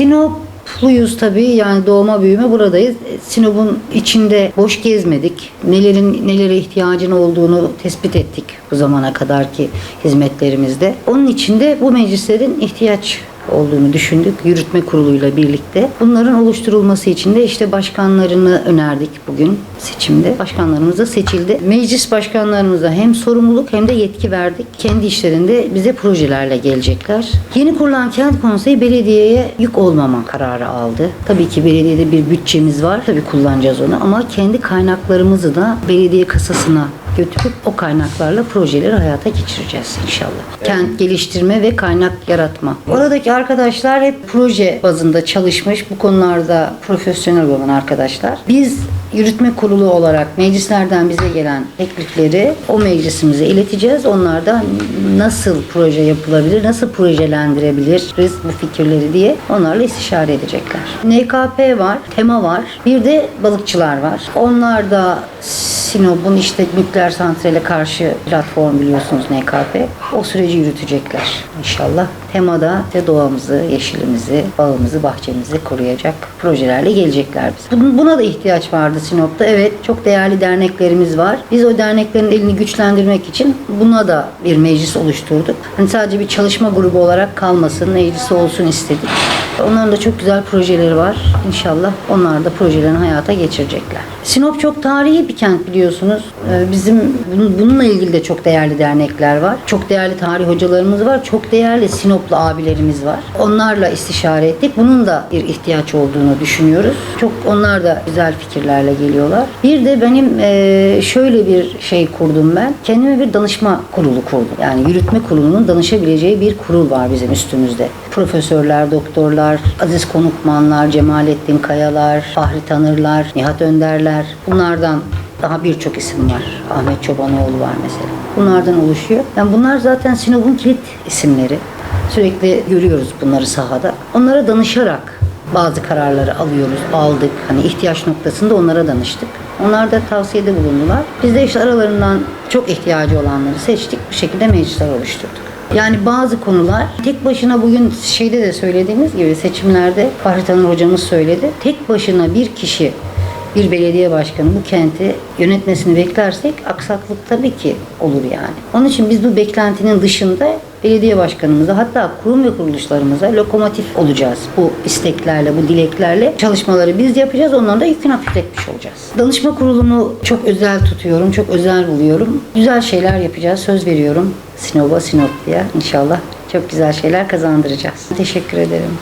Sinopluyuz tabii yani doğma büyüme buradayız. Sinop'un içinde boş gezmedik. Nelerin nelere ihtiyacın olduğunu tespit ettik bu zamana kadarki hizmetlerimizde. Onun içinde bu meclislerin ihtiyaç olduğunu düşündük yürütme kuruluyla birlikte. Bunların oluşturulması için de işte başkanlarını önerdik bugün seçimde. Başkanlarımız da seçildi. Meclis başkanlarımıza hem sorumluluk hem de yetki verdik. Kendi işlerinde bize projelerle gelecekler. Yeni kurulan kent konseyi belediyeye yük olmama kararı aldı. Tabii ki belediyede bir bütçemiz var. Tabii kullanacağız onu ama kendi kaynaklarımızı da belediye kasasına götürüp o kaynaklarla projeleri hayata geçireceğiz inşallah. Kent geliştirme ve kaynak yaratma. Oradaki arkadaşlar hep proje bazında çalışmış. Bu konularda profesyonel olan arkadaşlar. Biz yürütme kurulu olarak meclislerden bize gelen teklifleri o meclisimize ileteceğiz. Onlar da nasıl proje yapılabilir, nasıl projelendirebiliriz bu fikirleri diye onlarla istişare edecekler. NKP var, tema var. Bir de balıkçılar var. Onlar da Sinop'un işte nükleer santrale karşı platform biliyorsunuz NKP. O süreci yürütecekler inşallah. Temada işte doğamızı, yeşilimizi, bağımızı, bahçemizi koruyacak projelerle gelecekler bize. Bun- Buna da ihtiyaç vardı Sinop'ta. Evet çok değerli derneklerimiz var. Biz o derneklerin elini güçlendirmek için buna da bir meclis oluşturduk. Hani sadece bir çalışma grubu olarak kalmasın, meclisi olsun istedik. Onların da çok güzel projeleri var. İnşallah onlar da projelerini hayata geçirecekler. Sinop çok tarihi bir kent biliyorsunuz. Ee, Bizim bun- bununla ilgili de çok değerli dernekler var. Çok değerli tarih hocalarımız var. Çok değerli Sinoplu abilerimiz var. Onlarla istişare ettik. Bunun da bir ihtiyaç olduğunu düşünüyoruz. Çok onlar da güzel fikirlerle geliyorlar. Bir de benim eee, şöyle bir şey kurdum ben. Kendime bir danışma kurulu kurdum. Yani yürütme kurulunun danışabileceği bir kurul var bizim üstümüzde. Profesörler, doktorlar, Aziz Konukmanlar, Cemalettin Kayalar, Fahri Tanırlar, Nihat Önderler. Bunlardan daha birçok isim var. Ahmet Çobanoğlu var mesela. Bunlardan oluşuyor. Yani bunlar zaten Sinop'un kilit isimleri. Sürekli görüyoruz bunları sahada. Onlara danışarak bazı kararları alıyoruz, aldık. Hani ihtiyaç noktasında onlara danıştık. Onlar da tavsiyede bulundular. Biz de işte aralarından çok ihtiyacı olanları seçtik. Bu şekilde meclisler oluşturduk. Yani bazı konular tek başına bugün şeyde de söylediğimiz gibi seçimlerde Fahri Tanır hocamız söyledi. Tek başına bir kişi bir belediye başkanı bu kenti yönetmesini beklersek aksaklık tabii ki olur yani. Onun için biz bu beklentinin dışında belediye başkanımıza hatta kurum ve kuruluşlarımıza lokomotif olacağız. Bu isteklerle, bu dileklerle çalışmaları biz yapacağız. Onların da yükünü hafifletmiş olacağız. Danışma kurulumu çok özel tutuyorum, çok özel buluyorum. Güzel şeyler yapacağız, söz veriyorum. Sinop'a, Sinoplu'ya inşallah çok güzel şeyler kazandıracağız. Teşekkür ederim.